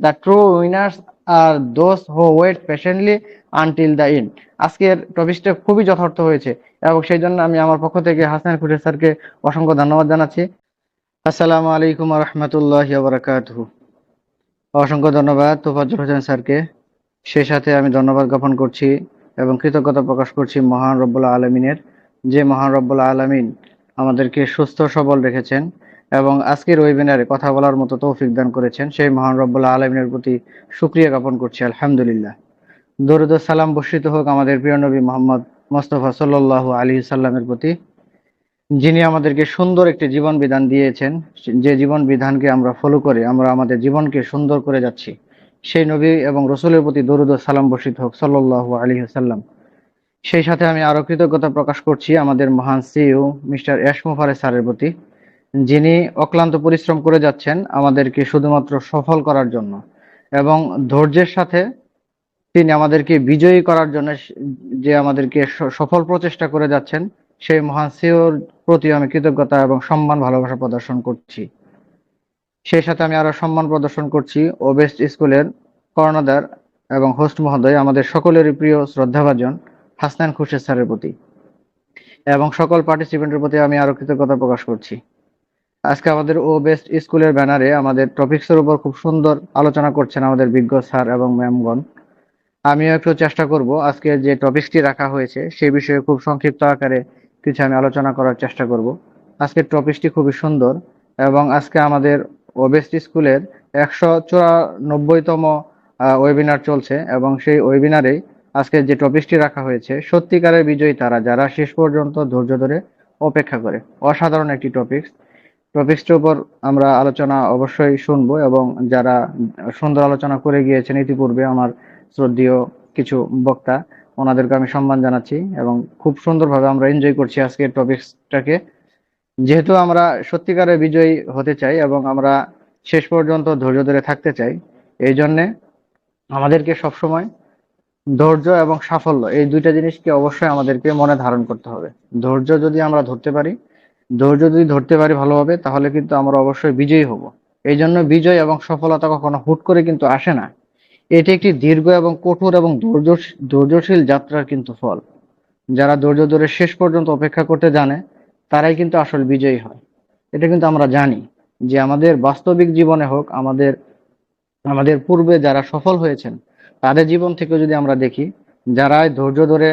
The true winners R those who wait patiently until the end আজকের টপিকটা খুবই যথার্থ হয়েছে এবং সেই জন্য আমি আমার পক্ষ থেকে হাসান খুশে স্যারকে অসংখ্য ধন্যবাদ জানাচ্ছি। আসসালামু আলাইকুম রহমতুল্লাহ বারাকাতুহু। অসংখ্য ধন্যবাদ তোফাজ্জল হোসেন স্যারকে। সেই সাথে আমি ধন্যবাদ জ্ঞাপন করছি এবং কৃতজ্ঞতা প্রকাশ করছি মহান রব্বুল আলমিনের। যে মহান রব্বুল আলমিন আমাদেরকে সুস্থ সবল রেখেছেন। এবং আজকের ওয়েবিনারে কথা বলার মতো তৌফিক দান করেছেন সেই মহান রব্বুল আলমিনের প্রতি সুক্রিয়া জ্ঞাপন করছি, আলহামদুলিল্লাহ। দরুদ সালাম বর্ষিত হোক আমাদের প্রিয় নবী মোহাম্মদ মোস্তফা সাল্লাহ আলী সাল্লামের প্রতি, যিনি আমাদেরকে সুন্দর একটি জীবন বিধান দিয়েছেন, যে জীবন বিধানকে আমরা ফলো করে আমরা আমাদের জীবনকে সুন্দর করে যাচ্ছি। সেই নবী এবং রসুলের প্রতি দরুদ সালাম বর্ষিত হোক সাল্লাহ আলী সাল্লাম। সেই সাথে আমি আরও কৃতজ্ঞতা প্রকাশ করছি আমাদের মহান সিইও মিস্টার ইয়াসমুফারে স্যারের প্রতি। যিনি অক্লান্ত পরিশ্রম করে যাচ্ছেন আমাদেরকে শুধুমাত্র সফল করার জন্য এবং ধৈর্যের সাথে তিনি আমাদেরকে বিজয়ী করার জন্য যে আমাদেরকে সফল প্রচেষ্টা করে যাচ্ছেন, সেই মহান সিওর প্রতি আমি কৃতজ্ঞতা এবং সম্মান ভালোবাসা প্রদর্শন করছি। সেই সাথে আমি আরও সম্মান প্রদর্শন করছি ওবেস্ট স্কুলের কর্ণধার এবং হোস্ট মহোদয়, আমাদের সকলেরই প্রিয় শ্রদ্ধাভাজন হাসনান খুরশেদ স্যারের প্রতি। এবং সকল পার্টিসিপেন্টের প্রতি আমি আরও কৃতজ্ঞতা প্রকাশ করছি। আজকে আমাদের ও বেস্ট স্কুলের ব্যানারে আমাদের টপিক্সের উপর খুব সুন্দর আলোচনা করছেন আমাদের বিজ্ঞ স্যার এবং ম্যামগণ। আমিও একটু চেষ্টা করব আজকে যে টপিকসটি রাখা হয়েছে সেই বিষয়ে খুব সংক্ষিপ্ত আকারে কিছু আমি আলোচনা করার চেষ্টা করব। আজকের টপিকসটি খুবই সুন্দর এবং আজকে আমাদের ওবেস্ট স্কুলের একশো চুরানব্বইতম ওয়েবিনার চলছে এবং সেই ওয়েবিনারে আজকে যে টপিকসটি রাখা হয়েছে সত্যিকারের বিজয়ী তারা, যারা শেষ পর্যন্ত ধৈর্য ধরে অপেক্ষা করে। অসাধারণ একটি টপিকস। টপিকসটির উপর আমরা আলোচনা অবশ্যই শুনব এবং যারা সুন্দর আলোচনা করে গিয়েছেন ইতিপূর্বে আমার শ্রদ্ধীয় কিছু বক্তা, ওনাদেরকে আমি সম্মান জানাচ্ছি এবং খুব সুন্দরভাবে আমরা এনজয় করছি আজকের টপিকসটাকে যেহেতু আমরা সত্যিকারের বিজয়ী হতে চাই এবং আমরা শেষ পর্যন্ত ধৈর্য ধরে থাকতে চাই, এই জন্যে আমাদেরকে সবসময় ধৈর্য এবং সাফল্য এই দুইটা জিনিসকে অবশ্যই আমাদেরকে মনে ধারণ করতে হবে। ধৈর্য যদি আমরা ধরতে পারি ধৈর্য যদি ধরতে পারি ভালোভাবে, তাহলে কিন্তু আমরা অবশ্যই বিজয়ী হব। এই জন্য বিজয় এবং সফলতা কখনো হুট করে কিন্তু আসে না। এটি একটি দীর্ঘ এবং কঠোর এবং ধৈর্য ধৈর্যশীল যাত্রার কিন্তু ফল। যারা ধৈর্য ধরে শেষ পর্যন্ত অপেক্ষা করতে জানে, তারাই কিন্তু আসল বিজয়ী হয়। এটা কিন্তু আমরা জানি যে আমাদের বাস্তবিক জীবনে হোক, আমাদের আমাদের পূর্বে যারা সফল হয়েছেন, তাদের জীবন থেকে যদি আমরা দেখি যারা ধৈর্য ধরে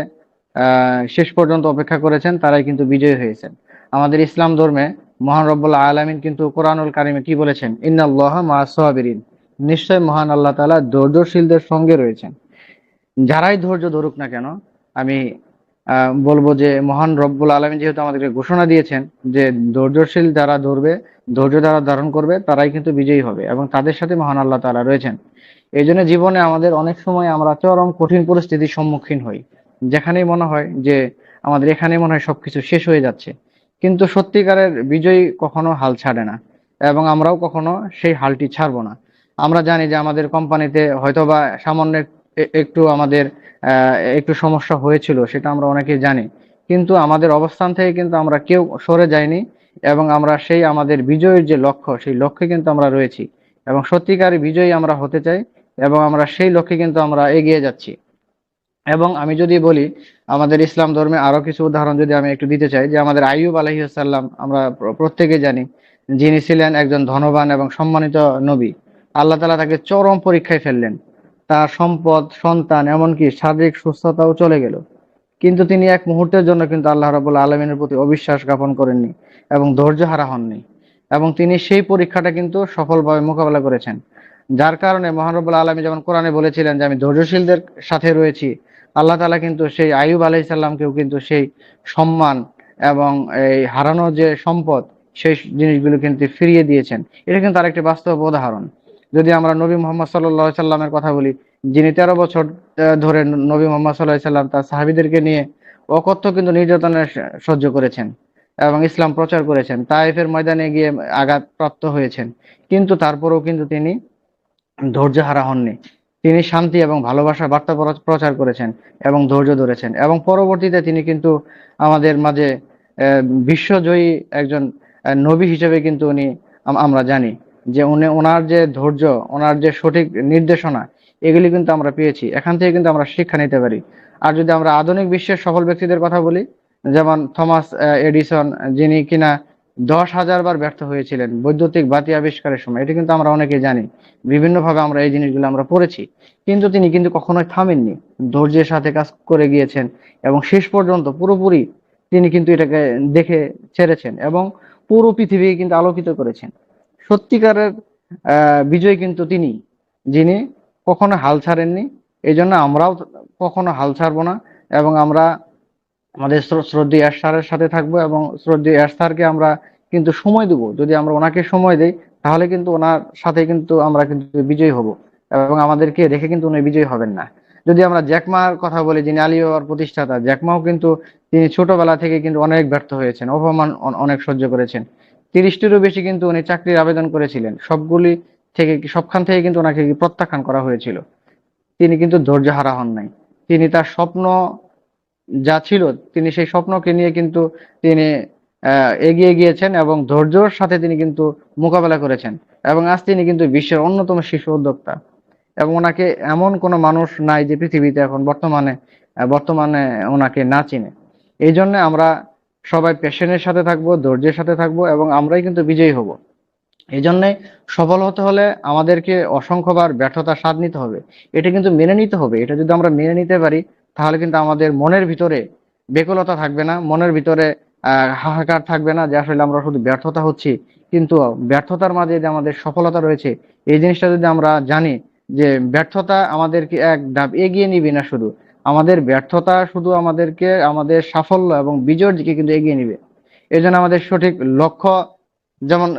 শেষ পর্যন্ত অপেক্ষা করেছেন, তারাই কিন্তু বিজয়ী হয়েছেন। আমাদের ইসলাম ধর্মে মহান রব্বুল্লাহ আলমিন কিন্তু কোরআনুল কারিমে কি বলেছেন? ইন্নাল্লাহ মা নিশ্চয় মহান আল্লাহ তালা ধৈর্যশীলদের সঙ্গে রয়েছেন। যারাই ধৈর্য ধরুক না কেন, আমি বলব যে মহান রব্বুল আলমী যেহেতু আমাদেরকে ঘোষণা দিয়েছেন যে ধৈর্যশীল যারা ধরবে, ধৈর্য যারা ধারণ করবে, তারাই কিন্তু বিজয়ী হবে এবং তাদের সাথে মহান আল্লাহ তালা রয়েছেন। এই জন্য জীবনে আমাদের অনেক সময় আমরা চরম কঠিন পরিস্থিতির সম্মুখীন হই। যেখানেই মনে হয় যে আমাদের এখানেই মনে হয় সবকিছু শেষ হয়ে যাচ্ছে। কিন্তু সত্যিকারের বিজয়ী কখনো হাল ছাড়ে না এবং আমরাও কখনো সেই হালটি ছাড়বো না। আমরা জানি যে আমাদের কোম্পানিতে হয়তোবা সামান্য একটু আমাদের একটু সমস্যা হয়েছিল, সেটা আমরা অনেকেই জানি। কিন্তু আমাদের অবস্থান থেকে কিন্তু আমরা কেউ সরে যাইনি এবং আমরা সেই আমাদের বিজয়ের যে লক্ষ্য, সেই লক্ষ্যে কিন্তু আমরা রয়েছি। এবং সত্যিকারী বিজয়ী আমরা হতে চাই এবং আমরা সেই লক্ষ্যে কিন্তু আমরা এগিয়ে যাচ্ছি। এবং আমি যদি বলি, আমাদের ইসলাম ধর্মে আরও কিছু উদাহরণ যদি আমি একটু দিতে চাই, যে আমাদের আইয়ুব আলহিসাল্লাম আমরা প্রত্যেকে জানি যিনি ছিলেন একজন ধনবান এবং সম্মানিত নবী। আল্লাহ তালা তাকে চরম পরীক্ষায় ফেললেন। তার সম্পদ, সন্তান, এমনকি শারীরিক সুস্থতাও চলে গেল। কিন্তু তিনি এক মুহূর্তের জন্য কিন্তু আল্লাহ রাবুল আলমিনের প্রতি অবিশ্বাস জ্ঞাপন করেননি এবং ধৈর্য হারা হননি। এবং তিনি সেই পরীক্ষাটা কিন্তু সফলভাবে মোকাবেলা করেছেন। যার কারণে মহানবুল আলমী যেমন কোরআনে বলেছিলেন যে, আমি ধৈর্যশীলদের সাথে রয়েছি আল্লাহ তালা কিন্তু সেই আয়ুব আলাইসাল্লামকেও কিন্তু সেই সম্মান এবং এই হারানো যে সম্পদ, সেই জিনিসগুলো কিন্তু ফিরিয়ে দিয়েছেন। এটা কিন্তু আরেকটি বাস্তব উদাহরণ। যদি আমরা নবী মোহাম্মদ সাল্লাহ সাল্লামের কথা বলি, যিনি তেরো বছর ধরে নবী মোহাম্মদ সাল্লাহ সাল্লাম তার সাহাবিদেরকে নিয়ে অকথ্য কিন্তু নির্যাতনের সহ্য করেছেন এবং ইসলাম প্রচার করেছেন তাইফের ময়দানে গিয়ে আঘাত প্রাপ্ত হয়েছেন। কিন্তু তারপরেও কিন্তু তিনি ধৈর্য হারা হননি। তিনি শান্তি এবং ভালোবাসার বার্তা প্রচার করেছেন এবং ধৈর্য ধরেছেন। এবং পরবর্তীতে তিনি কিন্তু আমাদের মাঝে বিশ্বজয়ী একজন নবী হিসেবে কিন্তু উনি আমরা জানি যে উনি, ওনার যে ধৈর্য, ওনার যে সঠিক নির্দেশনা, এগুলি কিন্তু আমরা পেয়েছি। এখান থেকে কিন্তু আমরা শিক্ষা নিতে পারি। আর যদি আমরা আধুনিক বিশ্বের সফল ব্যক্তিদের কথা বলি, যেমন থমাস এডিসন, যিনি কিনা দশ হাজার বার ব্যর্থ হয়েছিলেন বৈদ্যুতিক বাতি আবিষ্কারের সময়। এটা কিন্তু আমরা অনেকে জানি। বিভিন্নভাবে আমরা এই জিনিসগুলো আমরা পড়েছি। কিন্তু তিনি কিন্তু কখনোই থামেননি। ধৈর্যের সাথে কাজ করে গিয়েছেন এবং শেষ পর্যন্ত পুরোপুরি তিনি কিন্তু এটাকে দেখে ছেড়েছেন এবং পুরো পৃথিবীকে কিন্তু আলোকিত করেছেন। সত্যিকারের বিজয় কিন্তু তিনি, যিনি কখনো হাল ছাড়েননি। এই জন্য আমরাও কখনো হাল ছাড়বো না এবং আমরা আমাদের শ্র- শ্রদ্ধেয় এস স্যারের সাথে থাকব এবং শ্রদ্ধেয় এস স্যারকে আমরা কিন্তু সময় দেবো। যদি আমরা ওনাকে সময় দেই, তাহলে কিন্তু ওনার সাথে কিন্তু আমরা কিন্তু বিজয়ী হব। এবং আমাদেরকে রেখে কিন্তু উনি বিজয়ী হবেন না। যদি আমরা জ্যাকমার কথা বলি, যিনি আলিওর প্রতিষ্ঠাতা, জ্যাকমাও কিন্তু তিনি ছোটবেলা থেকে কিন্তু অনেক ব্যর্থ হয়েছেন, অপমান অনেক সহ্য করেছেন। তিরিশটিরও বেশি কিন্তু উনি চাকরির আবেদন করেছিলেন। সবগুলি থেকে সবখান থেকে কিন্তু ওনাকে প্রত্যাখ্যান করা হয়েছিল। তিনি কিন্তু ধৈর্য হারা হন নাই। তিনি তার স্বপ্ন যা ছিল, তিনি সেই স্বপ্নকে নিয়ে কিন্তু তিনি এগিয়ে গিয়েছেন এবং ধৈর্যর সাথে তিনি কিন্তু মোকাবেলা করেছেন। এবং আজ তিনি কিন্তু বিশ্বের অন্যতম শিশু উদ্যোক্তা। এবং ওনাকে এমন কোনো মানুষ নাই যে পৃথিবীতে এখন বর্তমানে বর্তমানে ওনাকে না চিনে। এই জন্য আমরা সবাই প্যাশনের সাথে থাকব, ধৈর্যের সাথে থাকব এবং আমরাই কিন্তু বিজয়ী হব। এই জন্যে সফল হতে হলে আমাদেরকে অসংখ্যবার ব্যর্থতা স্বাদ নিতে হবে। এটা কিন্তু মেনে নিতে হবে। এটা যদি আমরা মেনে নিতে পারি তাহলে কিন্তু আমাদের মনের ভিতরে বেকুলতা থাকবে না, মনের ভিতরে হাহাকার থাকবে না যে আসলে আমরা শুধু ব্যর্থতা হচ্ছি। কিন্তু ব্যর্থতার মাঝে যে আমাদের সফলতা রয়েছে, এই জিনিসটা যদি আমরা জানি যে ব্যর্থতা আমাদেরকে এক ধাপ এগিয়ে নিবে না শুধু, আমাদের ব্যর্থতা শুধু আমাদেরকে, আমাদের সাফল্য এবং বিজয়ের দিকে কিন্তু এগিয়ে নিবে। এই জন্য আমাদের সঠিক লক্ষ্য যেমন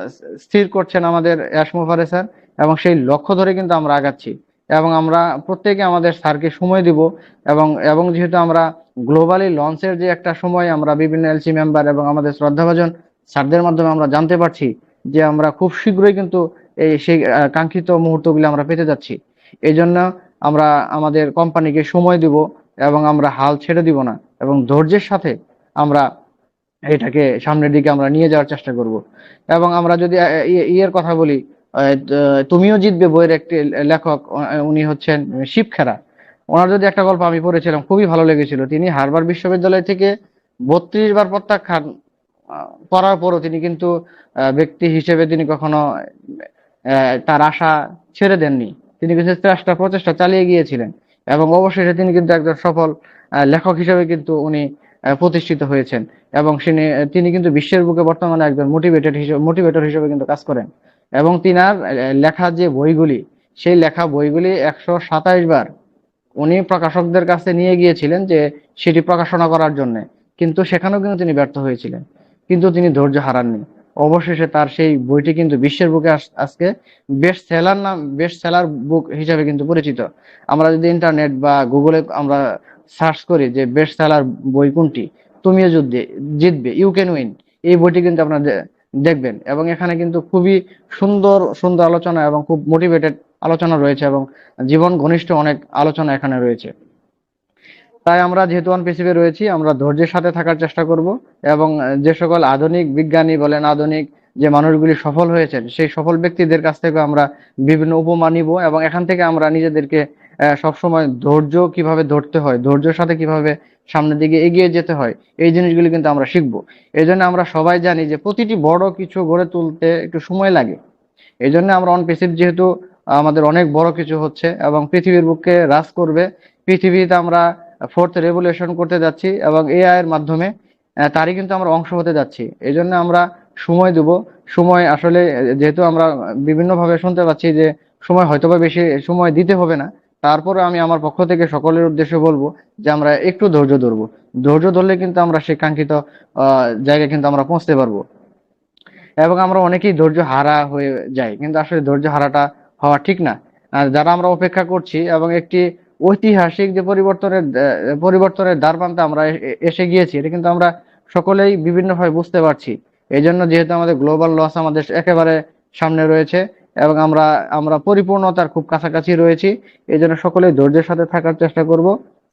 স্থির করছেন আমাদের অ্যাসমোফারে স্যার, এবং সেই লক্ষ্য ধরে কিন্তু আমরা আগাচ্ছি। এবং আমরা প্রত্যেকে আমাদের স্যারকে সময় দিব এবং এবং যেহেতু আমরা গ্লোবালি লঞ্চের যে একটা সময় আমরা বিভিন্ন এলসি মেম্বার এবং আমাদের শ্রদ্ধাভাজন স্যারদের মাধ্যমে আমরা জানতে পারছি যে আমরা খুব শীঘ্রই কিন্তু এই সেই কাঙ্ক্ষিত মুহূর্তগুলি আমরা পেতে যাচ্ছি। এই জন্য আমরা আমাদের কোম্পানিকে সময় দিব এবং আমরা হাল ছেড়ে দিব না এবং ধৈর্যের সাথে আমরা এটাকে সামনের দিকে আমরা নিয়ে যাওয়ার চেষ্টা করব। এবং আমরা যদি ইয়ের কথা বলি তুমিও জিতবে বইয়ের একটি লেখক উনি হচ্ছেন শিব খেরা। ওনার যদি একটা গল্প আমি পড়েছিলাম, খুবই ভালো লেগেছিল। তিনি হারবার বিশ্ববিদ্যালয় থেকে বত্রিশ বার প্রত্যাখ্যান করার পরও তিনি কিন্তু ব্যক্তি হিসেবে তিনি কখনো তার আশা ছেড়ে দেননি। তিনি কিন্তু চেষ্টা, প্রচেষ্টা চালিয়ে গিয়েছিলেন এবং অবশেষে তিনি কিন্তু একজন সফল লেখক হিসেবে কিন্তু উনি প্রতিষ্ঠিত হয়েছেন এবং তিনি তিনি কিন্তু বিশ্বের বুকে বর্তমানে একজন মোটিভেটেড হিসেবে মোটিভেটর হিসেবে কিন্তু কাজ করেন। এবং তিনার লেখা যে বইগুলি, সেই লেখা বইগুলি একশো সাতাইশ বার উনি প্রকাশকদের কাছে নিয়ে গিয়েছিলেন যে সেটি প্রকাশনা করার জন্য। কিন্তু সেখানেও কিন্তু তিনি ব্যর্থ হয়েছিলেন। কিন্তু তিনি ধৈর্য হারাননি। অবশেষে তার সেই বইটি কিন্তু বিশ্বের বুকে আজ- আজকে বেস্ট সেলার নাম বেস্ট সেলার বুক হিসাবে কিন্তু পরিচিত। আমরা যদি ইন্টারনেট বা গুগলে আমরা সার্চ করি যে বেস্ট সেলার বই কোনটি, তুমিও যুদ্ধে, জিতবে ইউ ক্যান উইন এই বইটি কিন্তু আপনারা দেখবেন এবং এখানে কিন্তু খুবই সুন্দর সুন্দর আলোচনা এবং খুব মোটিভেটেড আলোচনা রয়েছে এবং জীবন ঘনিষ্ঠ অনেক আলোচনা এখানে রয়েছে। তাই আমরা যেহেতু ওয়ান পিসিপে রয়েছি, আমরা ধৈর্যের সাথে থাকার চেষ্টা করব এবং যে সকল আধুনিক বিজ্ঞানী বলেন, আধুনিক যে মানুষগুলি সফল হয়েছেন, সেই সফল ব্যক্তিদের কাছ থেকে আমরা বিভিন্ন উপমা নিব এবং এখান থেকে আমরা নিজেদেরকে সবসময় ধৈর্য কীভাবে ধরতে হয়, ধৈর্যের সাথে কীভাবে সামনের দিকে এগিয়ে যেতে হয়, এই জিনিসগুলি কিন্তু আমরা শিখব। এই জন্য আমরা সবাই জানি যে প্রতিটি বড় কিছু গড়ে তুলতে একটু সময় লাগে। এই জন্য আমরা অন পেসিভ যেহেতু আমাদের অনেক বড় কিছু হচ্ছে এবং পৃথিবীর বুকে রাজ করবে, পৃথিবীতে আমরা ফোর্থ রেভলিউশন করতে যাচ্ছি এবং এআই এর মাধ্যমে তারই কিন্তু আমরা অংশ হতে যাচ্ছি। এই জন্য আমরা সময় দেব। সময় আসলে যেহেতু আমরা বিভিন্নভাবে শুনতে পাচ্ছি যে সময় হয়তোবা বেশি সময় দিতে হবে না তারপরে আমি আমার পক্ষ থেকে সকলের উদ্দেশ্যে বলব যে আমরা একটু ধৈর্য ধরবো। ধৈর্য ধরলে কিন্তু আমরা সেই কাঙ্ক্ষিত জায়গায় কিন্তু আমরা পৌঁছতে পারব। এবং আমরা অনেকেই ধৈর্য হারা হয়ে যাই, কিন্তু আসলে ধৈর্য হারাটা হওয়া ঠিক না। যারা আমরা অপেক্ষা করছি এবং একটি ঐতিহাসিক যে পরিবর্তনের পরিবর্তনের দ্বার প্রান্তে আমরা এসে গিয়েছি, এটা কিন্তু আমরা সকলেই বিভিন্নভাবে বুঝতে পারছি। এই জন্য যেহেতু আমাদের গ্লোবাল লস আমাদের একেবারে সামনে রয়েছে এবং আমরা আমরা পরিপূর্ণতার খুব কাছাকাছি রয়েছি। এই জন্য সকলেই ধৈর্যের সাথে থাকার চেষ্টা করব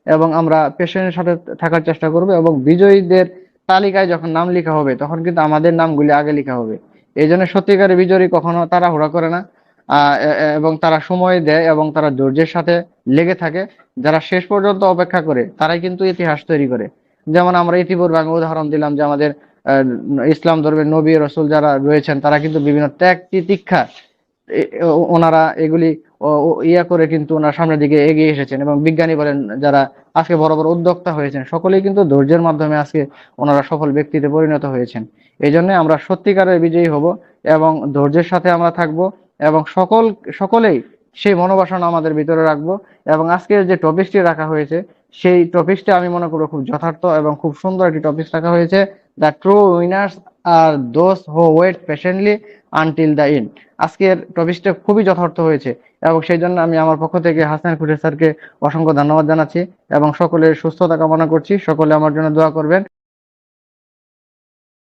এবং আমরা পেশেন্টের সাথে থাকার চেষ্টা করব এবং বিজয়ীদের তালিকায় যখন নাম লেখা হবে, তখন কিন্তু আমাদের নামগুলি আগে লেখা হবে। এই জন্য সত্যিকারের বিজয়ী কখনো তাড়াহুড়া করে না। এবং তারা সময় দেয় এবং তারা ধৈর্যের সাথে লেগে থাকে। যারা শেষ পর্যন্ত অপেক্ষা করে, তারাই কিন্তু ইতিহাস তৈরি করে। যেমন আমরা ইতিপূর্বে আমি উদাহরণ দিলাম যে আমাদের ইসলাম ধর্মের নবী রসুল যারা রয়েছেন, তারা কিন্তু বিভিন্ন ত্যাগ তিতিক্ষা ওনারা এগুলি ইয়া করে কিন্তু ওনার সামনের দিকে এগিয়ে এসেছেন এবং বিজ্ঞানী বলেন যারা আজকে বড় বড় উদ্যোক্তা হয়েছেন, সকলেই কিন্তু ধৈর্যের মাধ্যমে আজকে ওনারা সফল ব্যক্তিতে পরিণত হয়েছেন। এই জন্য আমরা সত্যিকারের বিজয়ী হব এবং ধৈর্যের সাথে আমরা থাকব এবং সকল, সকলেই সেই মনোবাসনা আমাদের ভিতরে রাখব এবং আজকের যে টপিকটি রাখা হয়েছে, সেই টপিকটা আমি মনে করব খুব যথার্থ এবং খুব সুন্দর একটি টপিক রাখা হয়েছে। The true winners R those who wait patiently until the end আজকের টপিকটা খুবই যথার্থ হয়েছে এবং সেই জন্য আমি আমার পক্ষ থেকে হাসান খুটে স্যারকে অসংখ্য ধন্যবাদ জানাচ্ছি এবং সকলের সুস্থতা কামনা করছি। সকলে আমার জন্য দোয়া করবেন।